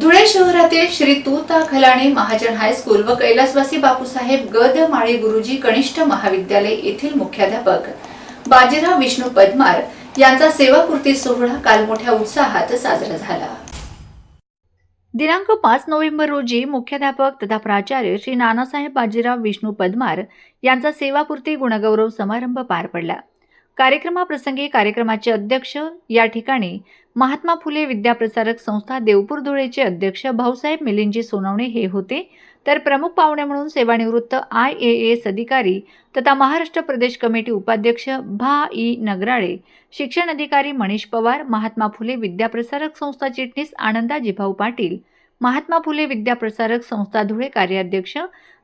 धुळे शहरातील श्री तूता खलाणे महाजन हायस्कूल व कैलासवासी बापूसाहेब गद माळी गुरुजी कनिष्ठ महाविद्यालय येथील मुख्याध्यापक बाजीराव विष्णू पदमार यांचा सेवापूर्ती सोहळा काल मोठ्या उत्साहात साजरा झाला. दिनांक पाच नोव्हेंबर रोजी मुख्याध्यापक तथा प्राचार्य श्री नानासाहेब बाजीराव विष्णू पदमार यांचा सेवापूर्ती गुणगौरव समारंभ पार पडला. कार्यक्रमाप्रसंगी कार्यक्रमाचे अध्यक्ष या ठिकाणी महात्मा फुले विद्याप्रसारक संस्था देवपूर धुळेचे अध्यक्ष भाऊसाहेब मिलिंदजी सोनवणे हे होते. तर प्रमुख पाहुणे म्हणून सेवानिवृत्त आय ए एस अधिकारी तथा महाराष्ट्र प्रदेश कमिटी उपाध्यक्ष भा ई नगराळे शिक्षण अधिकारी मनीष पवार महात्मा फुले विद्याप्रसारक संस्था चिटणीस आनंदा जिभाऊ पाटील महात्मा फुले विद्याप्रसारक संस्था धुळे कार्याध्यक्ष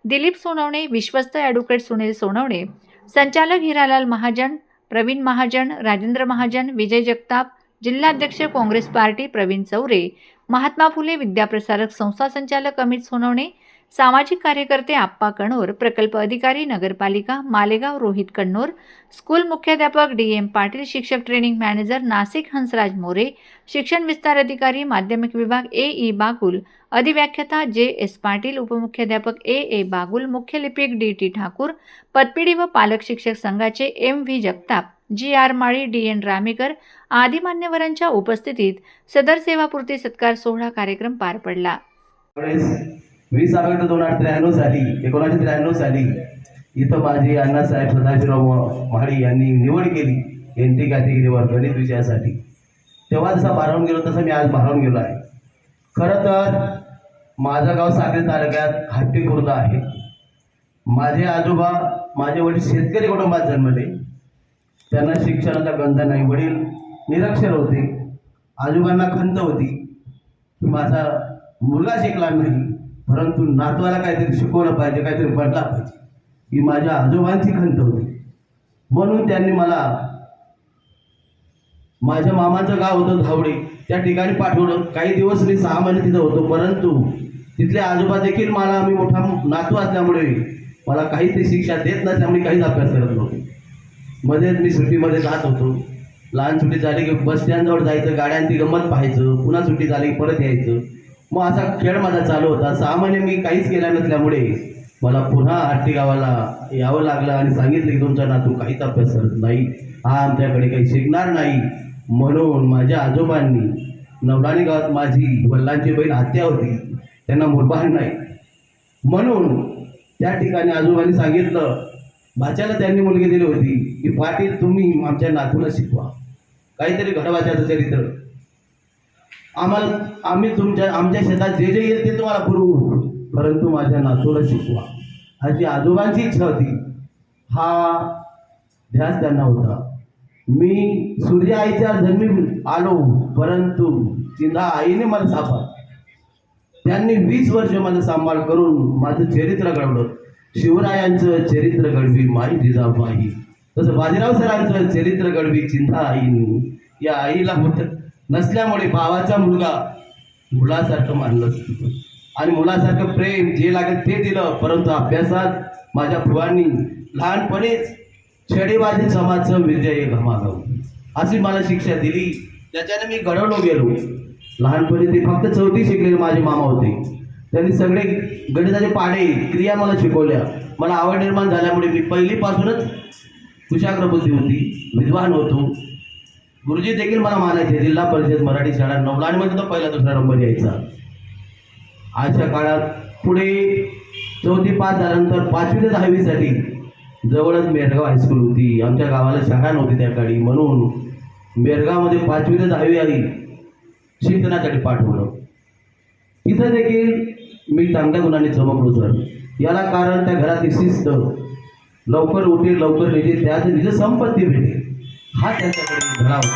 दिलीप सोनवणे विश्वस्त ॲडव्होकेट सुनील सोनवणे संचालक हिरालाल महाजन प्रवीण महाजन राजेंद्र महाजन विजय जगताप जिल्हाध्यक्ष काँग्रेस पार्टी प्रवीण चौरे महात्मा फुले विद्याप्रसारक संस्था संचालक अमित सोनवणे सामाजिक कार्यकर्ते आप्पा कणोर प्रकल्प अधिकारी नगरपालिका मालेगाव रोहित कण्णोर स्कूल मुख्याध्यापक डी एम पाटील शिक्षक ट्रेनिंग मॅनेजर नाशिक हंसराज मोरे शिक्षण विस्तार अधिकारी माध्यमिक विभाग ए ई बागुल अधिव्याख्याता जे एस पाटील उपमुख्याध्यापक ए ए बागुल मुख्य लिपिक डी टी ठाकूर पदपिढी व पालक शिक्षक संघाचे M V Jagtap G R Mali D N Ramekar आदी मान्यवरांच्या उपस्थितीत सदर सेवापूर्ती सत्कार सोहळा कार्यक्रम पार पडला. वीस ऑगस्ट दोन हजार त्र्याण्णव साली एकोणीसशे त्र्याण्णव साली इथं माझे अण्णासाहेब सदाशिवराव महाडी यांनी निवड केली एन टी कॅटेगरीवर गणित विषयासाठी. तेव्हा जसा भारावून गेलो तसं मी आज भारावून गेलो आहे. खरं तर माझं गाव साक्री तालुक्यात हट्टी खुर्द आहे. माझे आजोबा माझे वडील शेतकरी कुटुंबात जन्मले. त्यांना शिक्षणाचा गंध नाही. वडील निरक्षर होते. आजोबांना खंत होती. की माझा मुलगा शिकला नाही. परंतु नातवाला काहीतरी शिकवलं पाहिजे काहीतरी बनला पाहिजे. ही माझ्या आजोबांची खंत होती. म्हणून त्यांनी मला माझ्या मामाचं गाव होतं धावडे. त्या ठिकाणी पाठवलं. काही दिवस मी सहा महिने तिथं होतो परंतु तिथले आजोबा देखील मला मी मोठा नातू असल्यामुळे मला काहीतरी शिक्षा देत नसल्यामुळे काहीच अभ्यास करत नव्हतो. मध्येच मी सुट्टीमध्ये जात होतो. लहान सुट्टी झाली की बस स्टँडजवळ जायचं गाड्यांची गंमत पाहायचं पुन्हा सुट्टी झाली की परत यायचं. मग असा खेळ माझा चालू होता. सहा महिने मी काहीच केला नसल्यामुळे मला पुन्हा आट्टी गावाला यावं लागलं आणि सांगितलं की तुमचा नातू काहीच अभ्यास करत नाही. हा आमच्याकडे काही शिकणार नाही. म्हणून माझ्या आजोबांनी नवराणी गावात माझी वल्लांची बहीण हत्या होती. त्यांना मुलबान नाही. म्हणून त्या ठिकाणी आजोबांनी सांगितलं भाच्याला त्यांनी मुलगी दिली होती की पाटील तुम्ही आमच्या नातूला शिकवा. काहीतरी घडवाच्याचं चरित्र. आम्हाला आम्ही तुमच्या आमच्या शेतात जे जे येईल ते तुम्हाला पुरवू. परंतु माझ्या नातूला शिकवा. अशी आजोबांची इच्छा होती. हा ध्यास त्यांना होता. मी सूर्य आईच्या जन्मी आलो परंतु चिंधा आईने मला सापा त्यांनी वीस वर्ष माझा सांभाळ करून माझं चरित्र घडवलं. शिवरायांचं चरित्र घडवी माई जिजाबाई. तसं बाजीराव सरांचं चरित्र घडवी चिंता आईनी. या आईला होतं नसल्यामुळे भावाचा मुलगा मुलासारखं मानलं आणि मुलासारखं प्रेम जे लागेल ते दिलं. परंतु अभ्यासात माझ्या भुवांनी लहानपणीच छेडेबाजी समाजचं विजय घमाघवलं अशी मला शिक्षा दिली. त्याच्याने मी घडवलो गेलो. लहानपणी ते फक्त चौथी शिकलेले माझे मामा होते. त्यांनी सगळे गणिताचे पाडे क्रिया मला शिकवल्या. मला आवड निर्माण झाल्यामुळे मी पहिलीपासूनच कुशाग्रबुद्धी होती. विद्वान होतो. गुरुजी देखील मला मानायचे जिल्हा परिषद मराठी शाळा नवलांमध्ये तर पहिला दुसरा नंबर यायचा. आजच्या काळात पुढे चौथी पास झाल्यानंतर पाचवी ते दहावीसाठी जवळच मेरगाव हायस्कूल होती. आमच्या गावाला शाळा नव्हती त्या काळी. म्हणून मेरगावमध्ये पाचवी ते दहावी आली शिक्षणासाठी पाठवलं तिथं देखील मी चांगल्या गुणाने चमकलो सर याला कारण त्या घरातील शिस्त. लवकर उठे लवकर भेटे त्यात निज संपत्ती भेटे. हा त्यांच्याकडे धडा होता